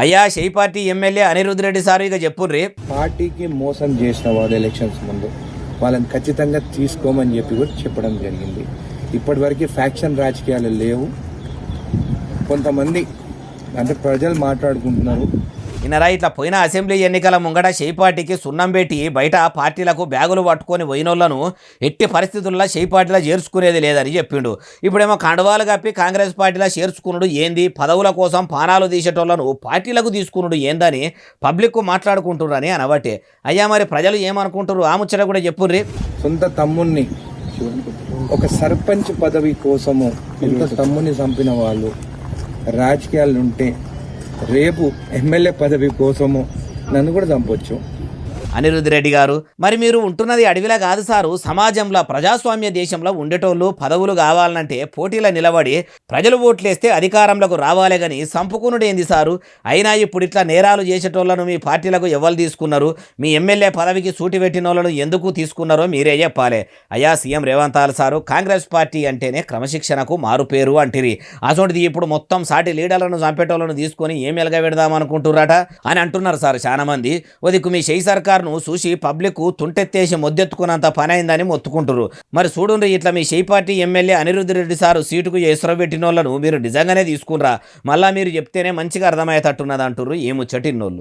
అయ్యా షెయి party MLA Anirudh Reddy sir ఇక చెప్పుర్రి. పార్టీకి మోసం చేసిన వాడు ఎలక్షన్స్ ముందు వాళ్ళని ఖచ్చితంగా తీసుకోమని చెప్పి కూడా చెప్పడం జరిగింది. ఇప్పటివరకు ఫ్యాక్షన్ రాజకీయాలు లేవు. కొంతమంది అంటే ప్రజలు మాట్లాడుకుంటున్నారు. ఇన్నరా ఇట్లా పోయిన అసెంబ్లీ ఎన్నికల ముంగట షెయి పార్టీకి సున్నం పెట్టి బయట పార్టీలకు బ్యాగులు పట్టుకొని పోయినోళ్ళను ఎట్టి పరిస్థితుల్లో షెయి చేర్చుకునేది లేదని చెప్పిండు. ఇప్పుడేమో కండవాలు కప్పి కాంగ్రెస్ పార్టీలో చేర్చుకునుడు ఏంది? పదవుల కోసం పానాలు తీసేటోళ్ళను పార్టీలకు తీసుకునుడు ఏందని పబ్లిక్ మాట్లాడుకుంటున్నారని అనబట్టే. అయ్యా మరి ప్రజలు ఏమనుకుంటారు ఆ ముచ్చట కూడా చెప్పుర్రి. సొంత తమ్ముణ్ణి ఒక సర్పంచ్ పదవి కోసము ఎంత తమ్ముని చంపిన వాళ్ళు రాజకీయాలు ఉంటే రేపు ఎమ్మెల్యే పదవి కోసము నన్ను కూడా చంపొచ్చు. అనిరుద్ రెడ్డి గారు. మరి మీరు ఉంటున్నది అడవిలా కాదు సారు. సమాజంలో ప్రజాస్వామ్య దేశంలో ఉండేటోళ్ళు పదవులు కావాలంటే పోటీలో నిలబడి ప్రజలు ఓట్లేస్తే అధికారంలోకి రావాలే గాని సంపుకునుడేంది సారు? అయినా ఇప్పుడు ఇట్లా నేరాలు చేసేటోళ్ళను మీ పార్టీలకు ఎవరు తీసుకున్నారు? మీ ఎమ్మెల్యే పదవికి సూటి పెట్టిన వాళ్ళను ఎందుకు తీసుకున్నారో మీరే చెప్పాలి. అయ్యా CM Revanth sir Congress party అంటేనే క్రమశిక్షణకు మారుపేరు అంటిరి. అటువంటిది ఇప్పుడు మొత్తం సాటి లీడర్లను చంపేటోళ్ళను తీసుకొని ఏం ఎలగబెడదాం అనుకుంటున్నారట అని అంటున్నారు సార్ చాలా మంది ఓదికు మీ షెయి సర్కార్ను చూసి పబ్లిక్ తుంటెత్తేసి మొద్దెత్తుకున్నంత పని అయిందని మొత్తుకుంటారు మరి చూడండి ఇట్లా మీ షెయి party MLA Anirudh Reddy sir సీటుకు ఎసుర పెట్టిన వాళ్ళను మీరు నిజంగానే తీసుకున్రా. మళ్ళా మీరు చెప్తేనే మంచిగా అర్థమయ్యేటట్టున్నది అంటుర్రు ఏముచ్చటిన్నోళ్ళు